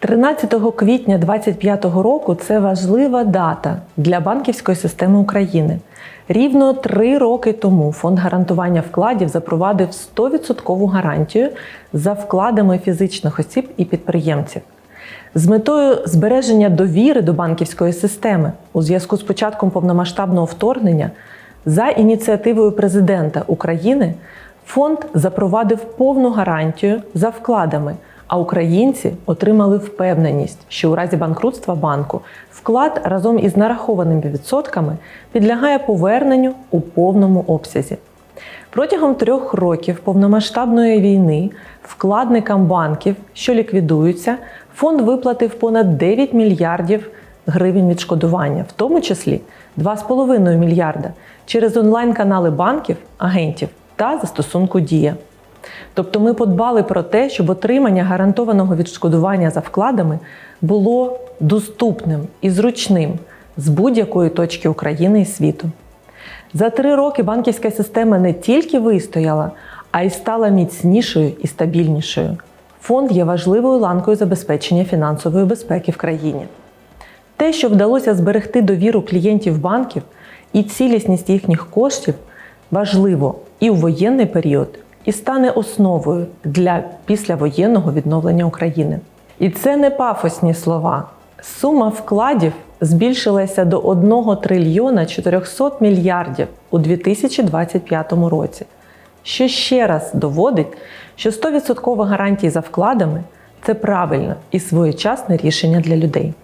13 квітня 2025 року це важлива дата для банківської системи України. Рівно три роки тому фонд гарантування вкладів запровадив 100% гарантію за вкладами фізичних осіб і підприємців. З метою збереження довіри до банківської системи у зв'язку з початком повномасштабного вторгнення за ініціативою президента України фонд запровадив повну гарантію за вкладами, а українці отримали впевненість, що у разі банкрутства банку вклад разом із нарахованими відсотками підлягає поверненню у повному обсязі. Протягом трьох років повномасштабної війни вкладникам банків, що ліквідуються, фонд виплатив понад 9 мільярдів гривень відшкодування, в тому числі 2,5 мільярда через онлайн-канали банків, агентів та застосунку Дія. Тобто ми подбали про те, щоб отримання гарантованого відшкодування за вкладами було доступним і зручним з будь-якої точки України і світу. За три роки банківська система не тільки вистояла, а й стала міцнішою і стабільнішою. Фонд є важливою ланкою забезпечення фінансової безпеки в країні. Те, що вдалося зберегти довіру клієнтів банків і цілісність їхніх коштів, важливо і у воєнний період, і стане основою для післявоєнного відновлення України. І це не пафосні слова. Сума вкладів збільшилася до 1 трильйона 400 мільярдів у 2025 році, що ще раз доводить, що 100% гарантії за вкладами це правильне і своєчасне рішення для людей.